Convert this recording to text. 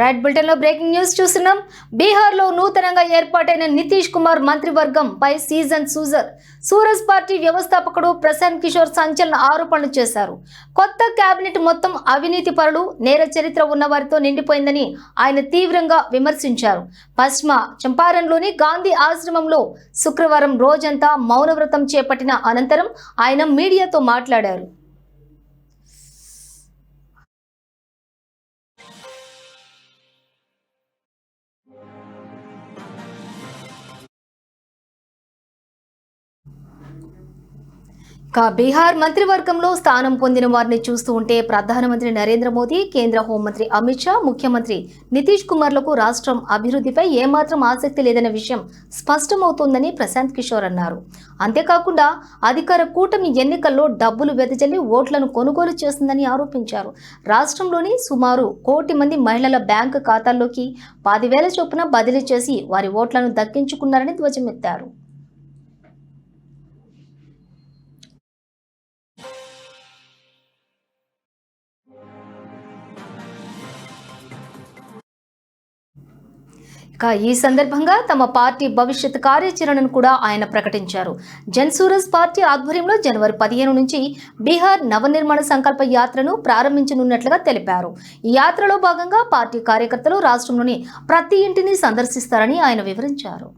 Right బులెటిన్లో breaking news చూస్తున్నాం. బీహార్లో నూతనంగా ఏర్పాటైన నితీష్ కుమార్ మంత్రివర్గం పై సీజన్ సూజర్. సూరజ్ పార్టీ వ్యవస్థాపకుడు ప్రశాంత్ కిషోర్ సంచలన ఆరోపణలు చేశారు. కొత్త కేబినెట్ మొత్తం అవినీతి పరులు నేర చరిత్ర ఉన్న వారితో నిండిపోయిందని ఆయన తీవ్రంగా విమర్శించారు. పశ్చిమ చంపారణ్లోని గాంధీ ఆశ్రమంలో శుక్రవారం రోజంతా మౌనవ్రతం చేపట్టిన అనంతరం ఆయన మీడియాతో మాట్లాడారు. బీహార్ మంత్రివర్గంలో స్థానం పొందిన వారిని చూస్తూ ఉంటే ప్రధానమంత్రి నరేంద్ర మోదీ కేంద్ర హోంమంత్రి అమిత్ షా ముఖ్యమంత్రి నితీష్ కుమార్లకు రాష్ట్రం అభివృద్ధిపై ఏమాత్రం ఆసక్తి లేదన్న విషయం స్పష్టమవుతోందని ప్రశాంత్ కిషోర్ అన్నారు. అంతేకాకుండా అధికార కూటమి ఎన్నికల్లో డబ్బులు వెదజల్లి ఓట్లను కొనుగోలు చేస్తుందని ఆరోపించారు. రాష్ట్రంలోని సుమారు కోటి మంది మహిళల బ్యాంకు ఖాతాల్లోకి పదివేల చొప్పున బదిలీ చేసి వారి ఓట్లను దక్కించుకున్నారని ధ్వజమెత్తారు. ఇక ఈ సందర్భంగా తమ పార్టీ భవిష్యత్ కార్యాచరణను కూడా ఆయన ప్రకటించారు. జన్సూరజ్ పార్టీ ఆధ్వర్యంలో జనవరి పదిహేను నుంచి బీహార్ నవనిర్మాణ సంకల్ప యాత్రను ప్రారంభించనున్నట్లుగా తెలిపారు. ఈ యాత్రలో భాగంగా పార్టీ కార్యకర్తలు రాష్ట్రంలోని ప్రతి ఇంటిని సందర్శిస్తారని ఆయన వివరించారు.